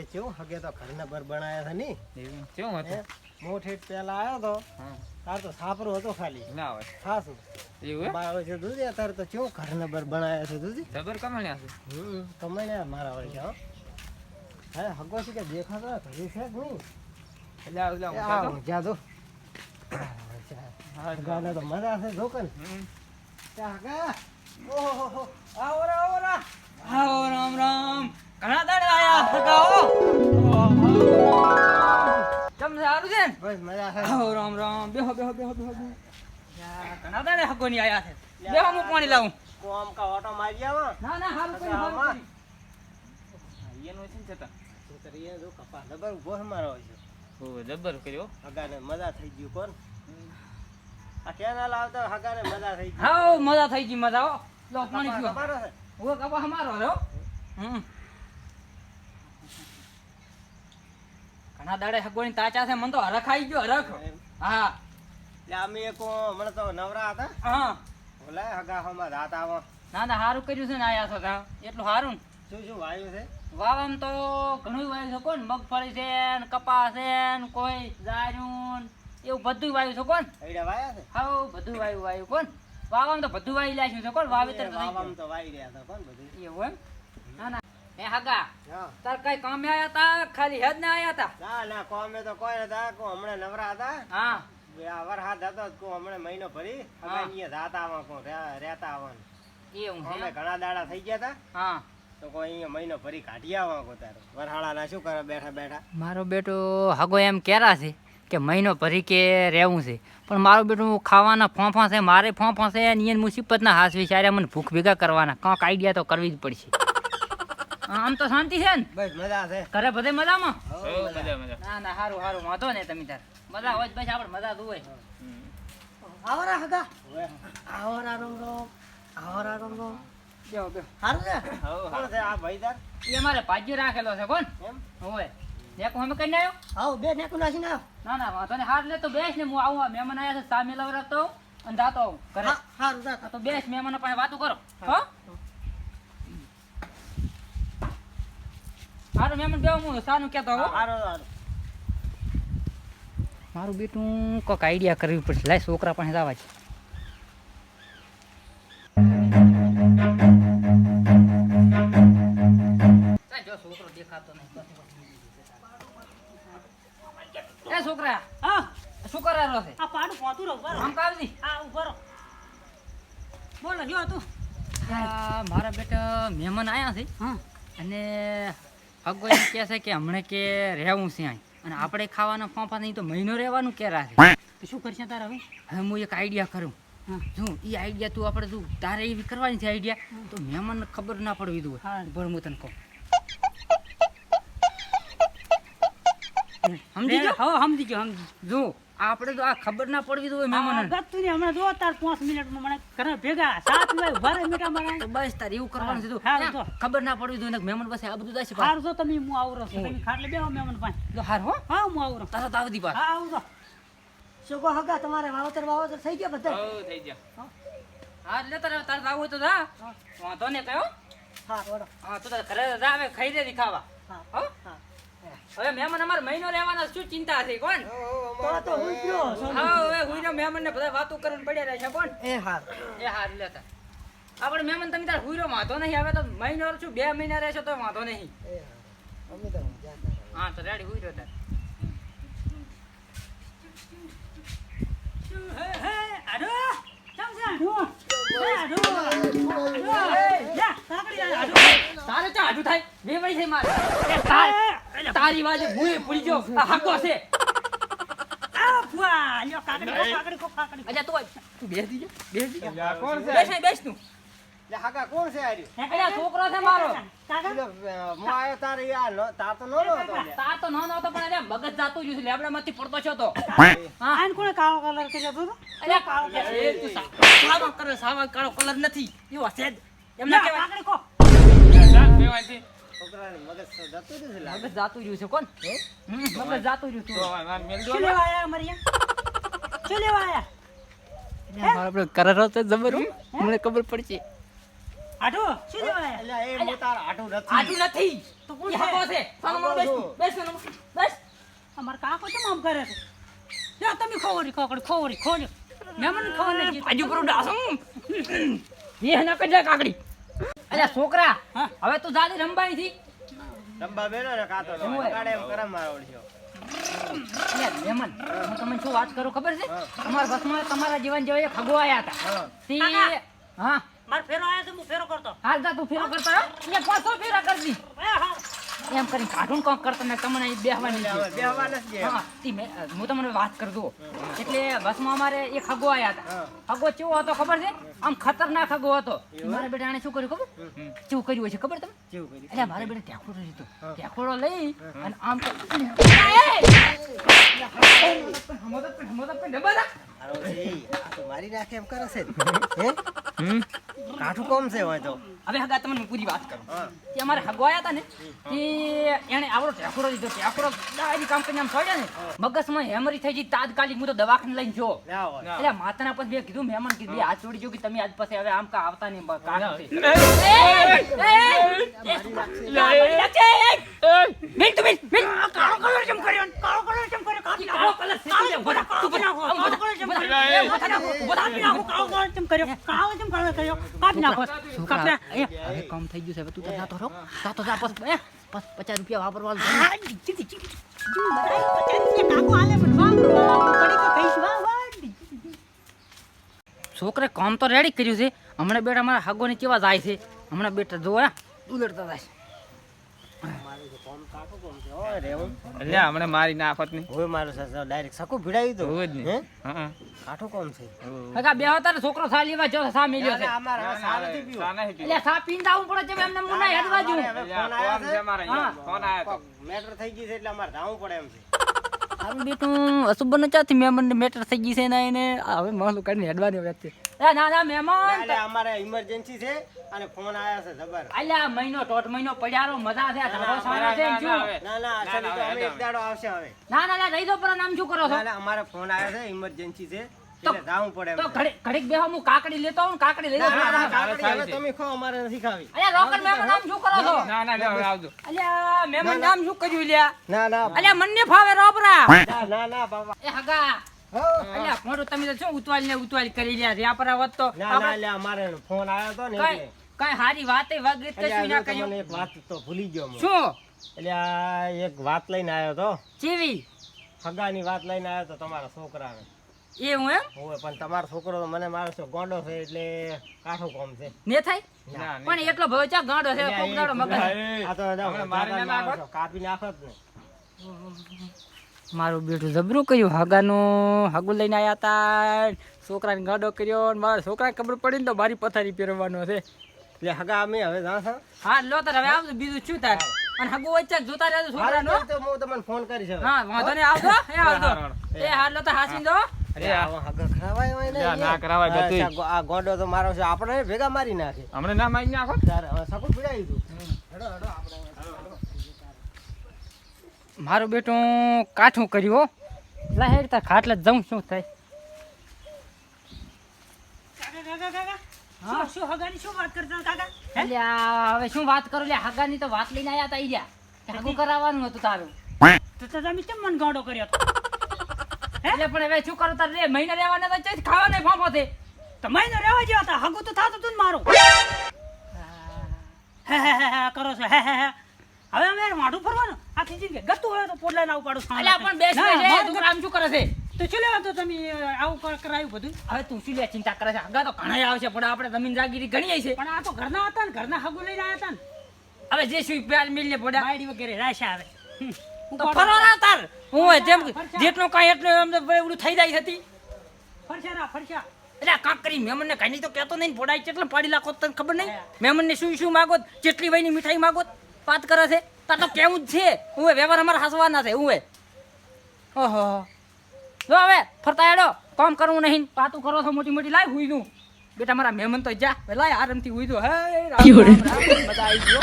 છે કેવું હગે તો ઘરના બર બનાયા છે ની એવું? કેવું હતું? મોઠે પેલા આવ્યો તો તાર તો સાપરો હતો ખાલી. ના હોય. એવું હે? છે દૂધી અત્યારે તો કેવું ઘરના બર બનાયા છે દૂધી? જબર કમાણ્યા છે? હમ કમાઈને મારા વળી હો. હે હગો છે કે દેખાતો ઘરી છે જ નહીં. એટલે આ ઓલા એ ઊંઘતા આ તો? ઊંઘ્યા તો. હા, તો મજા છે જોકન ઓહો આવો રે આવો રે. આવો રામ રામ. ઘણા બસ મજા છે આવો રામ રામ. બેહો બેહો બેહો બેહો ઘણા દાડે હગો ની આયા છે. બેહો હું પાણી લાવું. કોમ કા ઓટો મારી આવા ના ના હાલ કોઈ હાલ કોઈ કરી. એનું છે ને છતાં જો કપા ડબર ઊભો છે મારો છે ઓ ડબર કર્યો. હગાને મજા થઈ ગયું કોણ? આ કેનાલ લાવતા હગાને મજા થઈ ગઈ. હાઉ મજા થઈ ગઈ મજા હો. લો પાણી પીવો તમારો છે? હું કપા અમારો રહ્યો હમ. ઘણા દાડે હગોની તાચા છે મને તો હરખ આવી ગયો હરખ. હા. અમે એક હમણાં તો નવરા હતા. હા. બોલાય હગા હમણાં રાત આવો. ના ના સારું કર્યું છે ને આયા છો તા એટલું સારું શું શું વાયુ છે? વાવમ તો ઘણું વાયુ છે કોણ મગફળી છે ને કપાસ છે ને કોઈ જાર્યું એવું બધું વાયુ છે કોણ હૈડા વાયા છે? હા બધું વાયુ વાયુ કોણ વાવમ તો બધું વાવી લાગ્યું છે કોણ વાવેતર તો વાવામ તો વાઈ રહ્યા હતા કોણ બધું એવું એમ? હે હાગા તાર કઈ કામે આયા તા? ખાલી હેજ ને આયા તા? ના ના કોમે તો કોઈ નતા કો હમણાં નવરા હતા. હા. વરસાદ હતો કો હમણાં મહિનો ભરી હા. હગા અહીંયા રાત આવા કો રહેતા આવવાનું. એવું છે અમે ઘણા દાડા થઈ ગયા તા. હા. તો કોઈ અહીંયા મહિનો ભરી કાઢી આવા કો તારો. વરહાળા ના શું કરે બેઠા બેઠા? મારો બેટો હગો એમ કેરા છે કે મહિનો ભરી કે રહેવું છે. પણ મારું બેટું ખાવાના ફોંફા છે મારે ફોંફા છે અને એને મુસીબતના હાસ વિચાર્યા મને ભૂખ ભેગા કરવાના. કાંક આઈડિયા તો કરવી જ પડશે. આમ તો શાંતિ છે ને? બસ મજા છે. ઘરે બધે મજામાં? મજા. મજા ના ના સારું સારું વાંધો ને તમે તાર મજા હોય બસ આપણે મજા હોય. આવરા હતા આવરા રમ રમ આવરા રમ રમ. બેહો બેહો હારું છે? કોણ છે આ ભાઈ તાર એ મારે ભાગ્ય રાખેલો છે કોણ? એમ? હોય. દેખો અમે કઈ આવ્યો? આવો બે નેકુ નાખીને આવ. ના ના વાંધો ને હાથ લે તો બેસ ને હું આવું આ મહેમાન આવ્યા છે સામે લવરાતો આવું અને જાતો આવું ઘરે. હારું જા તો બેસ મહેમાનો પાસે વાતો કરો. હો? હારું મહેમાન બેવ હું સાનું કહેતો હો હારો હારો. મારું બેટું કોક આઈડિયા કરવી પડશે. લાય છોકરા પાસે જવા છે. જો છોકરો દેખાતો નહીં એ છોકરા હા. શું કરારો છે? આ પાડું પોતું રહો બરો આમ કાવજી આ ઊભો રહો. બોલો જો તું. મારા બેટા મહેમાન આવ્યા છે. હા. અને એમ કહે છે કે હમણે કે રહેવું છે અહીં. અને આપણે ખાવાના ફાંફા નહીં તો મહિનો રહેવાનું કેરા છે તો શું કરશે તારે હવે? હવે હું એક આઈડિયા કરું. જો એ આઈડિયા તું આપણે તું તારે એવી કરવાની છે આઈડિયા તો મહેમાનને ખબર ના પડવી દઉં હા. ભણ હું તને કહું સમજી ગયો? હા સમજી ગયો સમજી જો આપણે તો આ ખબર ના પડવી દઉં મહેમાનને. ગતું ને હમણાં જો તાર પાંચ મિનિટમાં મને ઘરે ભેગા સાત ભરે મીઠા તો મારા બસ તારે એવું કરવાનું છે તું. હા, ખબર ના પડવી દઉં મહેમાન પાસે આ બધું જશે હાર જો તમે હું આવું છું. તમે ખાટલે બેહો મહેમાન પાસે. જો હાર હો. હા હું આવું રહું. તારા તો પાસે હા આવું તો શું હગા તમારે વાવતર વાવતર થઈ ગયા બધા? હો, થઈ ગયા. હા. એટલે તારે તાર આવું હોય તો જા. વાંધો ને કયો હા. બોલો હા તો તારે ઘરે જા હવે ખાઈ દે ખાવા. હા. હો. હા. હવે મહેમાન અમારે મહિનો રહેવાનો શું ચિંતા છે કોણ? તો તો હું ગયો હા હવે હુઈનો મહેમાન ને બધા વાતો કરીને પડ્યા રહે છે કોણ? એ હાર. એ હાર લેતા આપણે મહેમાન તમે તાર હુઈરો વાંધો નહીં હવે તો મહિનો છું બે મહિના રહેશો તો વાંધો નહીં. હા તો રેડી હુઈરો તાર. હે હે આડો હે તારે ચા થાય? બે વળી થઈ મારે. એ તાર- વાજે ભૂએ પડી ગયો. આ હાકો છે. આ ફુવા લ્યો કાકડી કો કાકડી કો કાકડી અજા તું. તું બેસ દીજે બેસ આ કોણ છે? બેસ બેસ તું. હાકા કોણ છે આર્યું? અરે છોકરો છે મારો. કાકા હું આયો તારે યાર નો- તાર તો નોનો હતો લ્યા. તાર તો નાનો હતો પણ અરે મગજ જાતું જ લેબડા માંથી પડતો છો તો. હા. આન કોણે કાળો કલર કર્યો તો અરે કાળો એ તું સાવો કરે કાળો કલર નથી. એવો છે જ. એમ ના કાકડી કો જા. છોકરાને મગજ જતું જ લાગે. મગજ જાતું રહ્યું છે કોણ? હમ, મગજ જાતું રહ્યું તો. શું ને. લેવા આયા મરિયા શું લેવા આયા? મારો પેલો કલર હતો જબર મને ખબર પડશે. આઢો શું લેવા આયા? એ હું તારા હાટું નથી. આટલું નથી. તો કોણ ઈ છે? હગો બેસ બેસ બેસ. અમાર કાકો કેમ આમ કરે છે. જા તમે ખોવરી ખોકડી ખોવરી ખોજો મહેમાન ખોવરી આજુ પર ડાસમ એ ના કજા કાકડી. અલ્યા છોકરા હવે તું જાદી રંબાઈ થી રંબા બેનો ને કાતો શું કાડે એમ કરમ મારો ઓળખ્યો. હું તમને શું વાત કરું ખબર છે? અમારા બસમાં તમારા જીવન જેવા એક આયા હતા. હા. તે હા. માર ફેરો આયા તો હું ફેરો કરતો. હાલ જા તું ફેરો કરતા ફેરો પાછો ફેરા હા. એમ કરીને કાઢું કોક કરતો ને તમને અહીં બેહવાની. હા, તી મેં- હું તમને વાત કરતો એટલે બસમાં અમારે એક હગો આયા હતા. હગો કેવો હતો ખબર છે? આમ ખતરનાક હગો હતો. મારા બેટા આને શું કર્યું ખબર? ચેવું કર્યું હોય છે ખબર તમને? કેવું એટલે મારા બેટા ટેકોડો લીધો. ટેકોડો લઈ અને આમ રાખ. મારી નાખે એમ કરે છે. હે? કાઠું કોમ છે હોય તો હવે હગા તમને પૂરી વાત કરું કે અમારે હગો આયા હતા ને કે એને આવડો ટેકોડો લીધો ટેકોડો ડાયરી કામ કરીને આમ છોડ્યા ને મગજમાં હેમરી થઈ ગઈ તાત્કાલિક હું તો દવાખાને લઈને જો એટલે માતાના પછી મેં કીધું મહેમાન કીધું બે હાથ જોડી જો કે તમે આજ પછી હવે આમ કા આવતા નહીં કાઢો મિલ મિલ કાળો કલર કેમ કર્યો કાળો કલર કેમ કેમ થઈ ગયું છે. તું તો જાતો રહો. જાતો જા બસ પચાસ રૂપિયા. છોકરે કામ તો રેડી કર્યું છે. હમણાં બેટા મારા હાગોને કેવા જાય છે? હમણાં બેટા જોયા ઉલટતા જાય છે. અલ્યા હમણાં મારી નાખત નહીં. હોય મારું સસરો ડાયરેક્ટ સકું ભીડાવી દો. હોય જ નહીં. હે? કાઠું કોમ છે? હગા બે હતા છોકરો સાલી માં જો સા મિલ્યો છે. અમારે હવે સા નથી પીવું. એટલે સા પીન આવવું પડે છે એમને મુના હેડવા જો ફોન આવ્યો છે. ફોન આવ્યો કોક મેટર થઈ ગઈ છે એટલે અમારે જાવું પડે એમ છે. સારું બેટું અસુબન ચાથી મહેમાન મેટર થઈ ગઈ છે ને એને હવે મહલું કાઢીને હેડવાની વાત છે ના ના મહેમાન એટલે અમારે ઇમરજન્સી છે અને ફોન આવ્યા છે જબર અલ્યા મહિનો દોઢ મહિનો પડ્યારો મજા છે આ સારો છે શું? ના ના અસલી તો અમે એક દાડો આવશે હવે ના ના ના રહી દો પર નામ શું કરો છો ના ના અમારે ફોન આવ્યો છે ઇમરજન્સી છે તો- જાવું પડે તો છે. ઘડીક બેહો હું કાકડી લેતો હું કાકડી લઈ હવે તમે ખો અમારે નથી ખાવી અલ્યા રોકડ મહેમાન નામ શું કરો છો ના ના લ્યો, આવજો અલ્યા મહેમાન નામ શું કર્યું લ્યા ના ના અલ્યા મને ફાવે રોબરા ના ના બાબા એ હગા હો. અલ્યા તમે તો શું ઉતવાલ ને ઉતવાલ કરી રહ્યા પર આવત તો ના ના એટલે અમારે ફોન આવ્યો તો ને કઈ હારી વાતે વગરીત કશું ના કર્યું? એક વાત તો ભૂલી ગયો શું? એટલે એક વાત લઈને આવ્યો તો. ચીવી હગાની વાત લઈને આવ્યો તો તમારા છોકરાને. એ હું એમ? હોય પણ તમારો છોકરો મને મારો છો ગોંડો છે એટલે કાઠો કોમ છે. ને થાય? પણ એટલો ભવ ચા ગાંડો છે? કોક મગજ. આ તો. છો, કાપી નાખો જ ને. મારું બેટું જબરું કર્યું હાગાનું હાગું લઈને આવ્યા હતા છોકરાને ગાડો કર્યો મારા છોકરાને ખબર પડી ને તો મારી પથારી પહેરવાનો છે. એટલે હગા અમે હવે જાણ હા લો તાર હવે આવજો બીજું શું તાર? અને હગું વચ્ચે જ જોતા રહેજો છોકરાનો. તો હું તમને ફોન કરીશ હા વાંધો નહીં આવજો એ આવજો. એ હાલ લો તો હાસી દો. અરે આવા હગા ખરાવાય હોય ને લ્યા, ના યાર. કરાવાય હા, આ ગો- તો મારો આપણે ભેગા મારી નાખે. હમણાં ના મારી નાખો? હવે પીડાવી દીધું હેડો હેડો આપણે મારું બેટું કાઠું કર્યું હો. લા હેડ તાર ખાટલે જવું શું થાય? હતા, હવે શું વાત કરું? લે હાગાની તો વાત લઈને આવ્યા તા ઈ રહ્યા. હાગું કરાવવાનું હતું તારું. તો તમે કેમ મન ગાંડો કર્યો હતો? એટલે પણ હવે શું કરું? તારે મહિના રહેવાના તો ચઈ ખાવાના ફાંફો તે તો મહિનો રહેવા જેવા હતા હગું તો થાતું તું ને મારું. હે હે હે હે કરો છો. હે હે હે. હવે અમે યાર ફરવાનું. આ ખીચી કે ગતું હોય તો પોડલા ના ઉપાડું અલ્યા પણ બેસ તું આમ શું કરે છે? તો શું લેવા તો તમે આવું કરાયું બધું? હવે તું શું લે ચિંતા કરે છે? આગળ તો ઘણા આવશે પણ આપણે જમીન જાગીરી ઘણી છે પણ આ તો ઘરના હતા ને ઘરના હગું લઈને આવ્યા હતા ને. હવે જે શું પ્યાર મિલ ને પડ્યા બાયડી વગેરે રાશે આવે તો ફરવાના તાર. હું જેમ જેટલું કાંઈ એટલું એમ એવડું થઈ જાય હતી ફરશા ફરશા એટલે આ કાંકરી મહેમાનને કાંઈ તો કહેતો નહીં પોડાય કેટલા પાડી લાખો તને ખબર નહીં? ને શું શું માગો જેટલી વયની મીઠાઈ માગો. વાત કરે છે? તાર તો કેવું જ છે? હું વ્યવહાર અમારે હસવાના છે, હું ઓહો. જો હવે, ફરતા હેડો. કામ કરવું નહીં. પાતું કરો છો, મોટી મોટી. લાય હુઈ દઉં બેટા, મારા મહેમાન તો જા. લાય, આરામથી હુઈ દો હે મજા આવી ગયો.